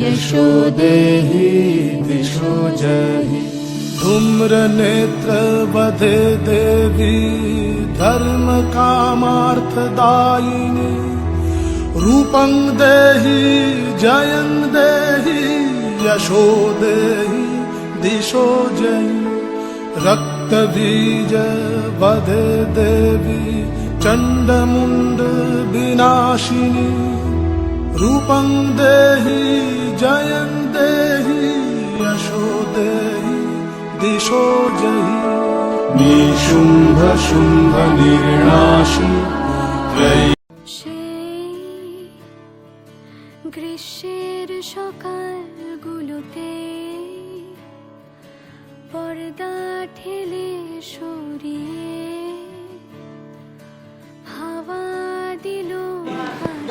यशो देहि दिशो जहि। धूम्रनेत्रवधे देवी धर्मकामार्थदायिनी रूपं देहि जयं देहि यशो देहि दिशो जयि रक्तबीज वधे देवी चण्डमुण्ड विनाशिनी रूपं देहि जयं देहि यशो देहि दिशो जहि निशुम्भ शुम्भ निर्णाशि त्रयी সেই গ্রীষ্মের সকালগুলোতে পর্দা ঠেলে সরিয়ে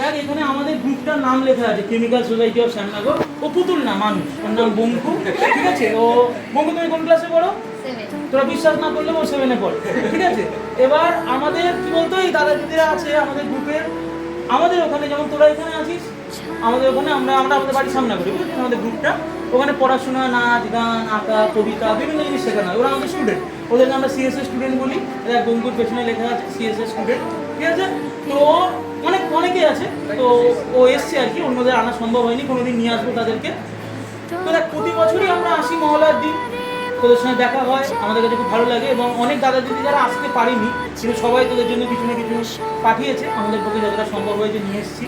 দেখ এখানে আমাদের গ্রুপটার নাম লেখা আছে কেমিক্যাল সোসাইটি অফ শ্যামনগর ও পুতুল না মানুষ। ওর নাম বঙ্কু। ঠিক আছে? ও বঙ্কু তুমি কোন ক্লাসে পড়ো? তোরা বিশ্বাস না করলে ও সেভেনে পড়ে। ঠিক আছে? এবার আমাদের কি বলতো এই দাদা দিদিরা আছে আমাদের গ্রুপের আমাদের ওখানে যেমন তোরা এখানে আছিস আমাদের ওখানে আমরা আমরা আমাদের বাড়ির সামনে করি বুঝলি? আমাদের গ্রুপটা। ওখানে পড়াশোনা নাচ গান আঁকা কবিতা বিভিন্ন জিনিস শেখানো হয়। ওরা আমাদের স্টুডেন্ট ওদেরকে আমরা সিএসএস স্টুডেন্ট বলি। এরা বঙ্কুর পেছনে লেখা আছে সিএসএস স্টুডেন্ট ঠিক আছে? তো অনেক অনেকেই আছে, তো ও এসছে আর কি, অন্যদের আনা সম্ভব হয়নি, কোনোদিন নিয়ে আসব তাদেরকে। তো দেখ, প্রতি বছরই আমরা আসি মহলার দিন, তোদের সঙ্গে দেখা হয়, আমাদের কাছে খুব ভালো লাগে, এবং অনেক দাদা দিদি যারা আসতে পারেনি, কিন্তু সবাই তোদের জন্য কিছু না কিছু পাঠিয়েছে, আমাদের পক্ষে যতটা সম্ভব হয়েছে নিয়ে এসেছি।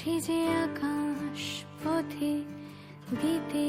সেজে আকাশ পথে দিতে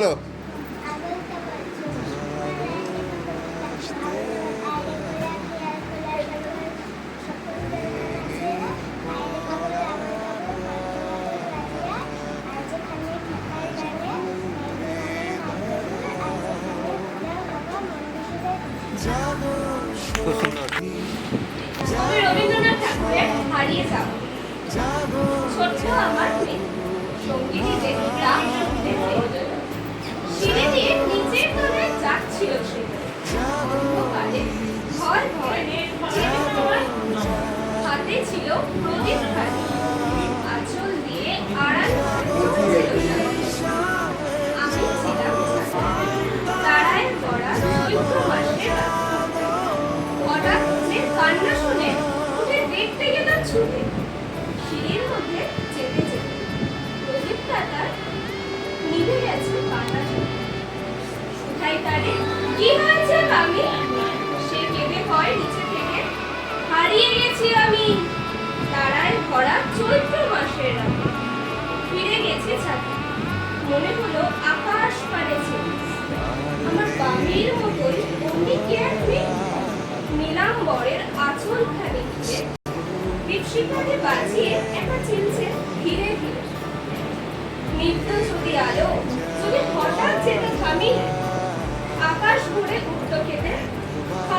বলো আমি, সে কেঁদে হয় নিচে থেকে, হারিয়ে গেছি আমি। তারায় ভরা চৈত্র মাসের ফিরে গেছে ছাতে। মনে হলো আকাশ পারে আমার বামির মতোই অমনি কে এক মেয়ে নীলাম্বরের আঁচল খানি ঘিরে বিক্ষিপ্তকে বাজিয়ে একা চিনছে ধীরে ধীরে। নিত্য যদি আলো, যদি হঠাৎ যেত থামি, আকাশ ভরে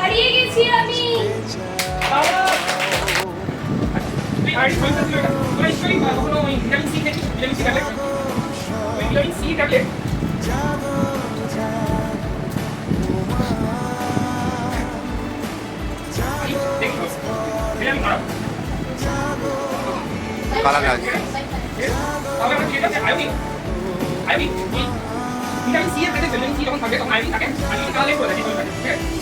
হারিয়ে গেছি আমি ওই ভিটামিন সি আমি ভিটামিন এর ভিটামিন সি যখন থাকে, তখন আয়োডিন থাকে। আয়োডিন তাহলে করে দেয়, ঠিক আছে?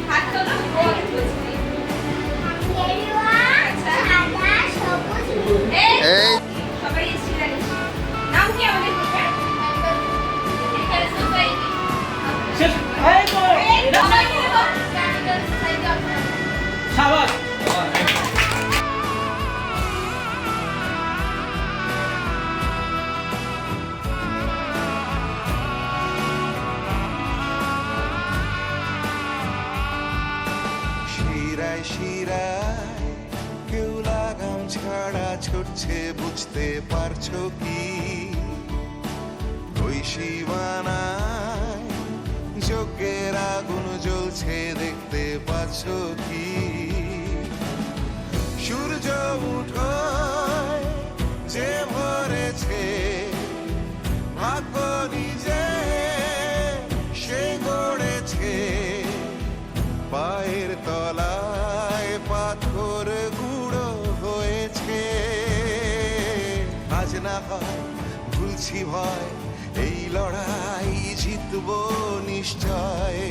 শিরায় কেউ লাগাম ছাড়া ছুটছে, বুঝতে পারছ কি? ওই সীমানায় চোখের আগুন জ্বলছে, দেখতে পাচ্ছ কি? সূর্য উঠো ভুলছি ভয় এই লড়াই জিতব নিশ্চয়।